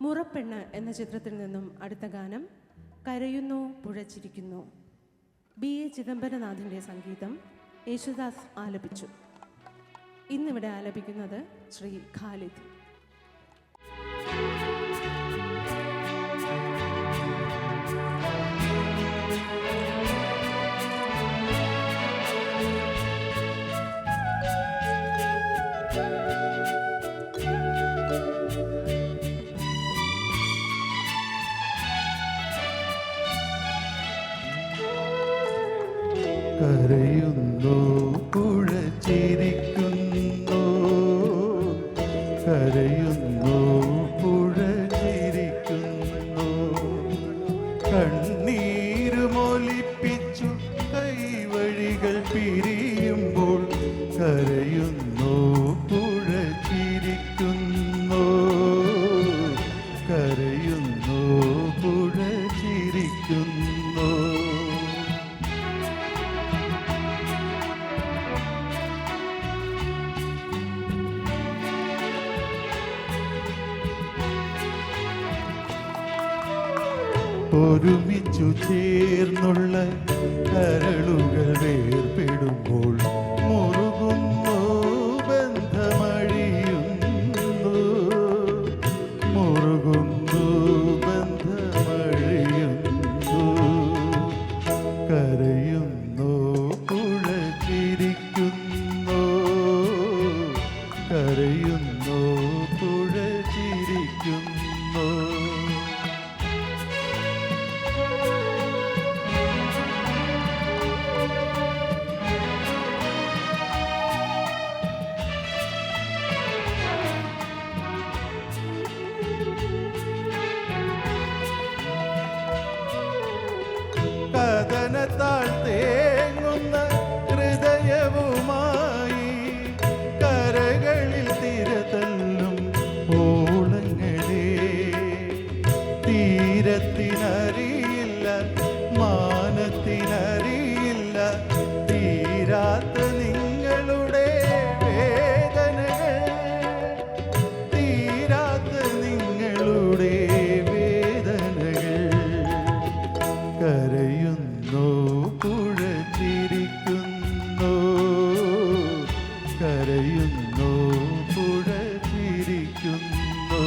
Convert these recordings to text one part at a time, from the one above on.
മുറപ്പെണ്ണ് എന്ന ചിത്രത്തിൽ നിന്നും അടുത്ത ഗാനം കരയുന്നു പുഴച്ചിരിക്കുന്നു. ബി. എ. ചിദംബരനാഥിന്റെ സംഗീതം യേശുദാസ് ആലപിച്ചു. ഇന്നിവിടെ ആലപിക്കുന്നത് ശ്രീ ഖാലിദ്. കരയുന്നു പുഴച്ചിരിക്കുന്നു കരയുന്നു പുഴ ചിരിക്കുന്നു കണ്ണീരുമൊലിപ്പിച്ചു കൈവഴികൾ പിരിയുമ്പോൾ കരയുന്നു പുഴച്ചിരിക്കുന്നു കരയുന്നു പുഴ ഒരുമിച്ചു ചേർന്നുള്ള കരളുകൾ വേർപെടുമ്പോൾ കഥനത്താൽ തേങ്ങുന്ന ഹൃദയവുമായി കരകളിൽ തിരതല്ലും ഓളങ്ങളെ. തീരത്തിനറിയില്ല മാനത്തിനറിയില്ല കരയുന്നു പുഴ മറക്കുവ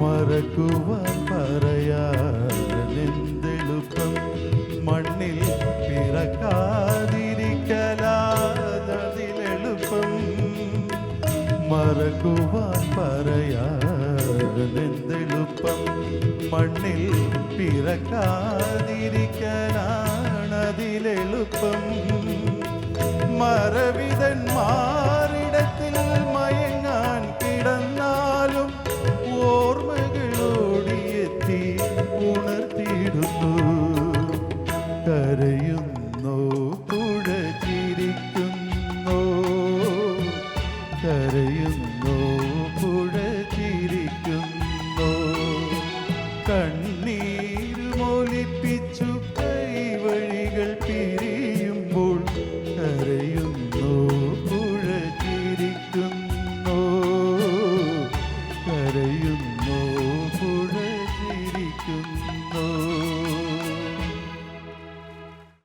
മറക്കുവാൻ പറയാനെന്തെളുപ്പം മണ്ണിൽ പിറക്കാതിരിക്കലാതതിലെളുപ്പം മണ്ണിൽ പിറക്കാതിരിക്കാനാണതിലെളുപ്പം മറവിതന്മാരിടത്തിൽ മയങ്ങാൻ കിടന്നാലും ഓർമ്മകളോടിയെത്തി ഉണർത്തിയിടുന്നു. കരയുന്നു Peraí, eu